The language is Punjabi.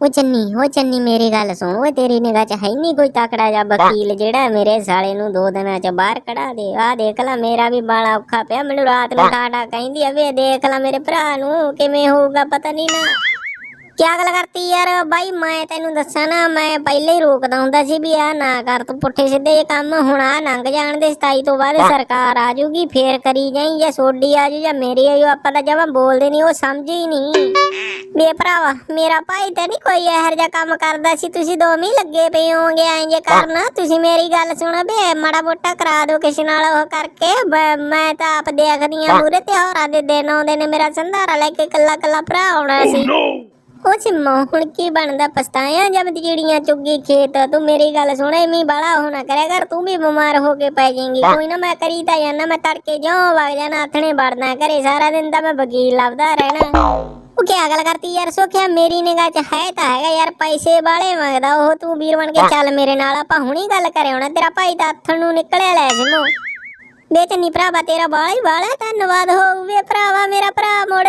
ਉਹ ਚੰਨੀ ਉਹ ਚੰਨੀ ਮੇਰੀ ਗੱਲ ਸੁਣ ਓਏ ਤੇਰੀ ਨਿਗਾਹ 'ਚ ਹੈ ਨਹੀਂ ਕੋਈ ਤਕੜਾ ਜਿਹਾ ਵਕੀਲ ਜਿਹੜਾ ਮੇਰੇ ਸਾਲੇ ਨੂੰ ਦੋ ਦਿਨਾਂ 'ਚ ਬਾਹਰ ਕਢਾ ਦੇ। ਆ ਦੇਖ ਲੈ ਮੇਰਾ ਵੀ ਬਾਲਾ ਔਖਾ ਪਿਆ ਮੈਨੂੰ ਰਾਤ ਨੂੰ ਠਾਠਾ ਕਹਿੰਦੀ ਆ ਵੇ ਦੇਖ ਲੈ ਮੇਰੇ ਭਰਾ ਨੂੰ ਕਿਵੇਂ ਹੋਊਗਾ ਪਤਾ ਨਹੀਂ ਨਾ। ਕਿਆ ਗੱਲ ਕਰਤੀ ਯਾਰ? ਬਾਈ ਮੈਂ ਤੈਨੂੰ ਦੱਸਾਂ ਨਾ ਮੈਂ ਪਹਿਲੇ ਹੀ ਰੋਕਦਾ ਹੁੰਦਾ ਸੀ ਵੀ ਆ ਨਾ ਕਰ ਤੂੰ ਪੁੱਠੇ ਸਿੱਧੇ ਇਹ ਕੰਮ ਹੁਣ ਆ ਲੰਘ ਜਾਣ ਦੇ 27 ਤੋਂ ਬਾਅਦ ਸਰਕਾਰ ਆ ਜੂਗੀ ਫੇਰ ਕਰੀ ਜਾਈ ਜਾਂ ਸੋਡੀ ਆ ਜੂ ਜਾਂ ਮੇਰੀ ਆ ਜੂ ਆਪਾਂ ਤਾਂ ਜਮਾਂ ਬੋਲਦੇ ਨਹੀਂ ਉਹ ਸਮਝ ਹੀ ਨਹੀਂ ਮੇ ਭਰਾਵਾ ਮੇਰਾ ਭਾਈ ਤਾਂ ਨਹੀਂ ਕੋਈ ਇਹੋ ਜਿਹਾ ਕੰਮ ਕਰਦਾ ਸੀ ਤੁਸੀਂ ਦੋਵੇਂ ਲੱਗੇ ਪਏ ਹੋਗੇ ਐਂ ਜੇ ਕਰਨਾ ਤੁਸੀਂ ਮੇਰੀ ਗੱਲ ਸੁਣੋ ਬੇ ਮਾੜਾ ਮੋਟਾ ਕਰਾ ਦਿਓ ਕਿਸੇ ਨਾਲ ਉਹ ਕਰਕੇ ਬ- ਮੈਂ ਤਾਂ ਆਪ ਦੇਖਦੀ ਆ ਮੂਰੇ ਤਿਉਹਾਰਾਂ ਦੇ ਦਿਨ ਆਉਂਦੇ ਨੇ ਮੇਰਾ ਸੰਧਾਰਾ ਲੈ ਕੇ ਕੱਲਾ ਕੱਲਾ ਭਰਾ ਆਉਣਾ ਸੀ। ਉਹ ਸਿੰਮੋ ਹੁਣ ਕੀ ਬਣਦਾ? ਪਛਤਾਇਆ ਜਦ ਚਿੜੀਆਂ ਚੁੱਗੀ ਖੇਤ। ਤੂੰ ਮੇਰੀ ਗੱਲ ਸੁਣ ਐਵੇਂ ਬਾਲਾ ਹੋਣਾ ਕਰਿਆ ਕਰ। ਤੂੰ ਵੀ ਬਿਮਾਰ ਹੋ ਕੇ ਪੈ ਜਾਏਂਗੀ। ਕੋਈ ਨਾ ਮੈਂ ਕਰੀ ਤਾਂ ਜਾਨਾ ਮੈਂ ਤੜਕੇ ਜਿਉਂ ਵਗ ਜਾਣਾ ਆਥਣੇ ਵੜਨਾ ਘਰੇ। ਸਾਰਾ ਦਿਨ ਤਾਂ ਮੈਂ ਵਕੀਲ ਲੱਭਦਾ ਰਹਿਣਾ। ਉਹ ਕੀ ਗੱਲ ਕਰਤੀ ਯਾਰ? ਸੋਖਿਆ ਮੇਰੀ ਨਿਗਾਹ 'ਚ ਹੈ ਤਾਂ ਹੈਗਾ ਯਾਰ ਪੈਸੇ ਵਾਲੇ ਮੰਗਦਾ। ਉਹ ਤੂੰ ਵੀਰ ਬਣ ਕੇ ਚੱਲ ਮੇਰੇ ਨਾਲ ਆਪਾਂ ਹੁਣੀ ਗੱਲ ਕਰੇ ਆਉਣਾ ਤੇਰਾ ਭਾਈ ਤਾਂ ਆਥਣ ਨੂੰ ਨਿਕਲਿਆ ਲੈ ਸਿੰਮੋ ਬੇਚਨੀ ਭਰਾਵਾ ਤੇਰਾ ਬਾਲਾ ਹੀ ਬਾਲਾ ਧੰਨਵਾਦ ਹੋਊ ਵੇ ਭਰਾਵਾ ਮੇਰਾ ਭਰਾ ਮੋੜ